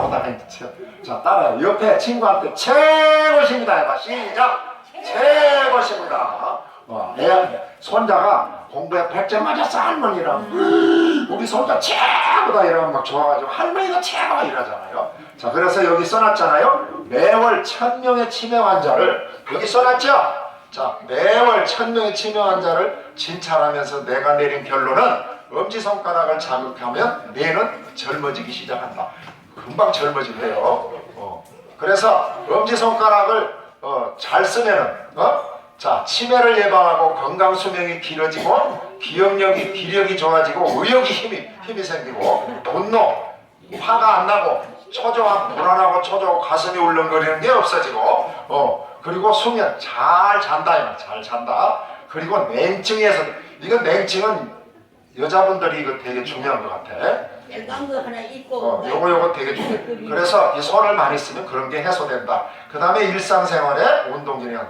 보다 자 따라요. 옆에 친구한테 최고십니다 해봐. 시작! 최고십니다. 어, 애 손자가 공부에 100점 맞았어 할머니랑 우리 손자 최고다 이러면 막 좋아가지고 할머니가 최고다 이러잖아요. 자 그래서 여기 써놨잖아요. 매월 천명의 치매 환자를 여기 써놨죠? 자 매월 천명의 치매 환자를 진찰하면서 내가 내린 결론은 엄지손가락을 자극하면 뇌는 젊어지기 시작한다 금방 젊어진대요 어. 그래서 엄지손가락을 어, 잘 쓰면은 어? 자 치매를 예방하고 건강 수명이 길어지고 기억력이 기력이 좋아지고 의욕이 힘이 힘이 생기고 분노 화가 안 나고 초조함 불안하고 초조하고 가슴이 울렁거리는 게 없어지고 어 그리고 수면 잘 잔다 잘 잔다 그리고 냉증에서 이건 냉증은 여자분들이 이거 되게 중요한 것 같아. 빨간 거 하나 입고 어, 요거 요거 되게 중요해. 그래서 이 손을 많이 쓰면 그런 게 해소된다. 그 다음에 일상생활에 운동기능,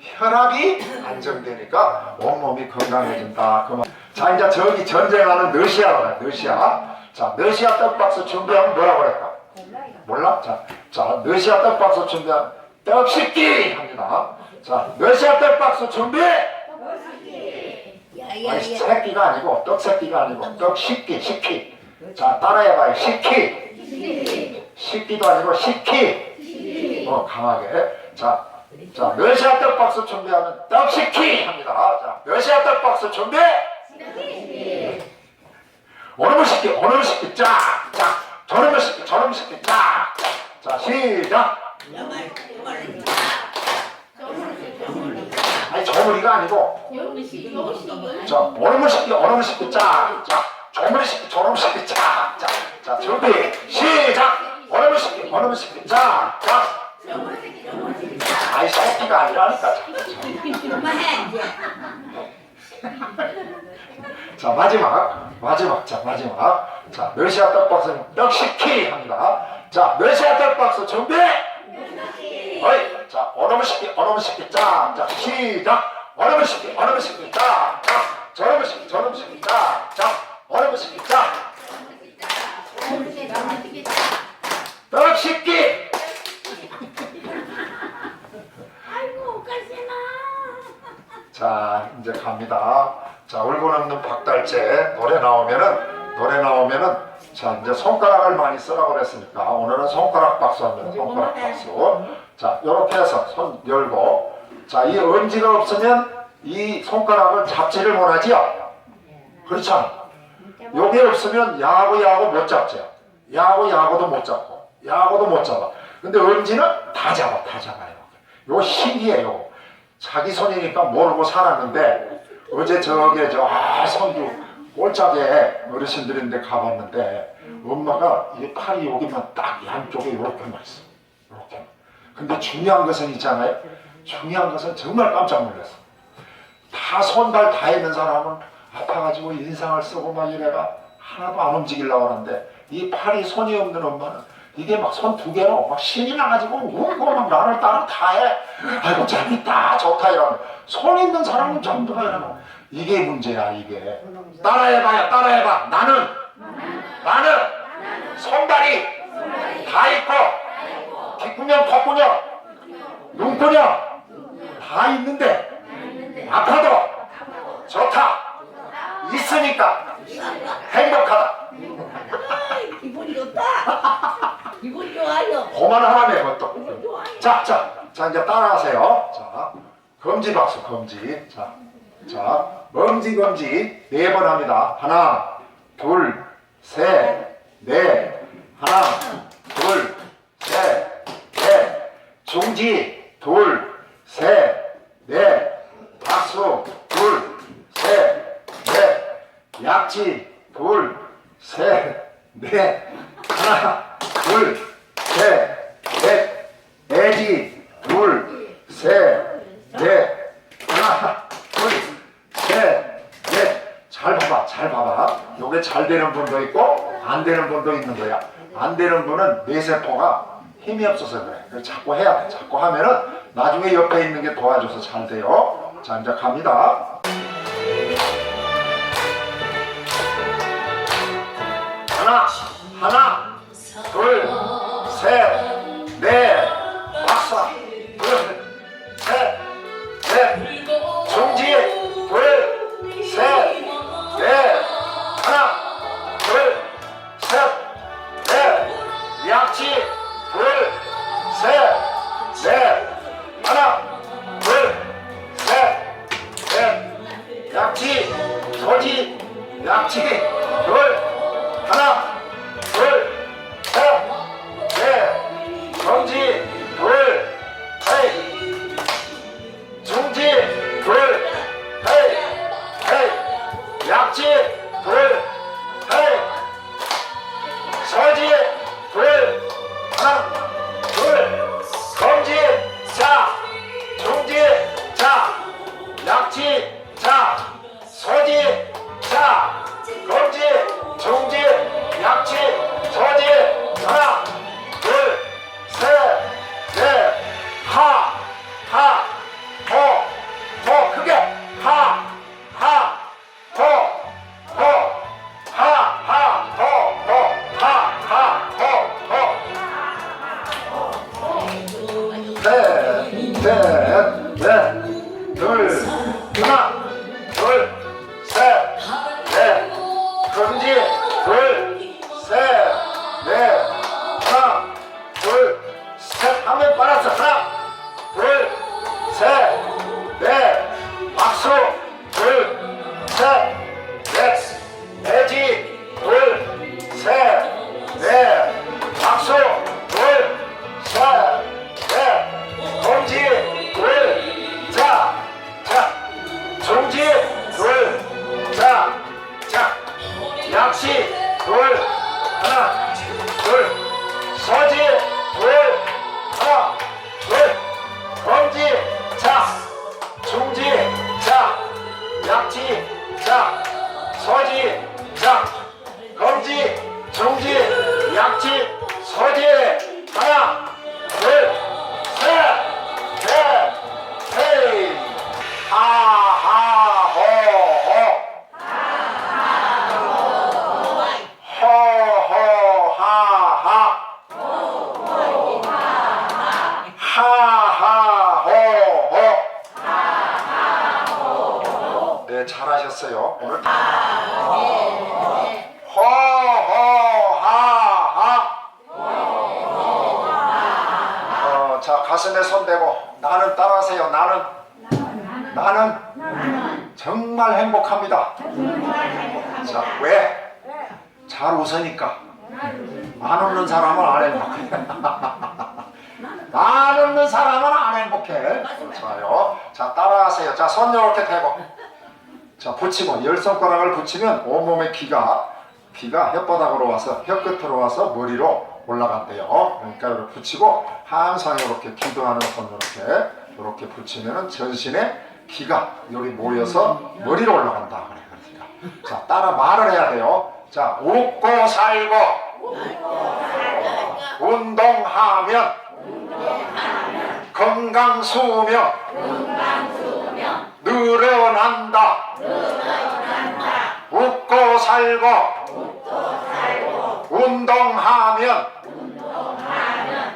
혈압이 안정되니까 온몸이 건강해진다. 그만. 자 이제 저기 전쟁하는 러시아가 러시아. 자 러시아 떡박스 준비하면 뭐라고 그럴까? 몰라? 자, 자 러시아 떡박스 준비하면 떡 씹기 합니다. 자 러시아 떡박스 준비. 아니 야야야 새끼가 아니고 떡 새끼가 아니고 떡 식기 식기. 자 따라해봐요 식기. 식기도 아니고 식기. 어 강하게. 자, 자 러시아 떡박스 준비하면 떡 식기 합니다. 자 러시아 떡박스 준비. 오늘은 식기 오늘은 식기 짝짝 저놈의 식기 저놈의 식기 짝짝. 자 시작. 아니 저물이가 아니고 자, 오름을 시키, 오름을 시키, 짝, 짝. 조물을 시키, 조름을 시키, 짝, 짝. 자, 준비, 시작. 오름을 시키, 짝, 짝. 아이, 새끼가 아니라니까. 자, 마지막, 마지막, 자, 마지막. 자, 러시아 떡박스는 떡시키 합니다. 자, 러시아 떡박스 준비. 어이, 자, 오름을 시키, 오름을 시키, 짝, 짝. 시작. 오름을 시키, 오름을 시키, 짝, 짝. 저름을 시키, 저름을 시키, 짝, 짝. 오름을 시키, 짝. 떡 씹기! 아이고 가시나 자, 이제 갑니다. 자, 울고 넘는 박달재 노래 나오면은, 노래 나오면은, 자, 이제 손가락을 많이 쓰라고 그랬으니까, 오늘은 손가락 박수 합니다. 손가락 박수. 자, 요렇게 해서 손 열고, 자, 이 엄지가 없으면 이 손가락을 잡지를 못하지요? 그렇잖아. 요게 없으면 야구 야구 못 잡죠. 야구 야구도 못 잡고 야구도 못 잡아. 근데 엄지는 다 잡아 다 잡아요. 요 신기해요. 자기 손이니까 모르고 살았는데 어제 저게 저 아, 선주 꼴짝에 어르신들인데 가봤는데 엄마가 이 팔이 여기만 딱 양쪽에 이렇게만 있어. 이렇게. 근데 중요한 것은 있잖아요. 중요한 것은 정말 깜짝 놀랐어. 다 손발 다 있는 사람은 아파가지고 인상을 쓰고 막 이래가 하나도 안 움직이려고 하는데 이 팔이 손이 없는 엄마는 이게 막 손 두 개로 막 신이 나가지고 울고 막 나를 따라 다 해. 아이고 재밌다 좋다 이러는 손 있는 사람은 전부 다 이러는 이게 문제야 이게. 따라해봐요 따라해봐. 나는. 나는 손발이 다 있고 뒷구녕 콧구녕 눈구녕 다 있는데 아파도 좋다. 있으니까 행복하다. 기분이 좋다. 기분 좋아요. 그만 하라며 그것도. 기분 좋아요. 자, 자, 자 이제 따라하세요. 자 검지 박수 검지. 자, 자 검지 검지 네 번 합니다. 하나 둘 셋 넷. 하나 둘 셋 넷. 중지 둘 셋 넷. 박수 둘 셋 넷. 약지 둘 셋 넷. 하나 둘 셋 넷. 애지 둘셋넷 하나 둘셋넷잘 봐봐 잘 봐봐 요게 잘 되는 분도 있고 안 되는 분도 있는 거야. 안 되는 분은 뇌세포가 힘이 없어서 그래. 그래서 자꾸 해야 돼. 자꾸 하면은 나중에 옆에 있는 게 도와줘서 잘 돼요. 자 이제 갑니다. 하나 하나 둘 셋, 소지, 약지, 둘, 하나, 셋, 셋, 넷, 둘, 하나, 둘, 셋, 넷, 금지, 둘, 셋, 넷, 하나, 둘, 셋, 하면 빨았어. 하나, 둘, 셋, 중지, 둘, 자, 자, 약시, 둘, 하나, 둘, 서지, 둘, 하나, 둘, 검지, 자, 중지, 자, 약지, 자, 서지, 자, 검지, 중지, 약지, 서지, 하나, 잘하셨어요. 오늘 허, 허, 하, 하. 어, 자, 가슴에 손 대고 나는 따라하세요. 나는 나는 정말 행복합니다. 자, 왜? 잘 웃으니까. 안 웃는 사람은 안 행복해. 안 웃는 사람은 안 행복해. 좋아요. 자, 따라하세요. 자, 손 이렇게 대고. 자, 붙이고 열 손가락을 붙이면 온몸의 기가 기가 혓바닥으로 와서 혀끝으로 와서 머리로 올라간대요. 그러니까 이렇게 붙이고 항상 이렇게 기도하는 손 이렇게 이렇게 붙이면은 전신에 기가 여기 모여서 머리로 올라간다 그래 그러니까 자 따라 말을 해야 돼요. 자 웃고 살고 운동하면 건강 수명 늘어난다. 웃고 살고 운동하면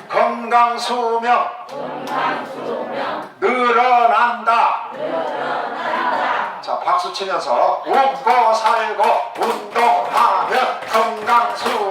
건강 수명 늘어난다. 자 박수 치면서 웃고 살고 운동하면 건강 수명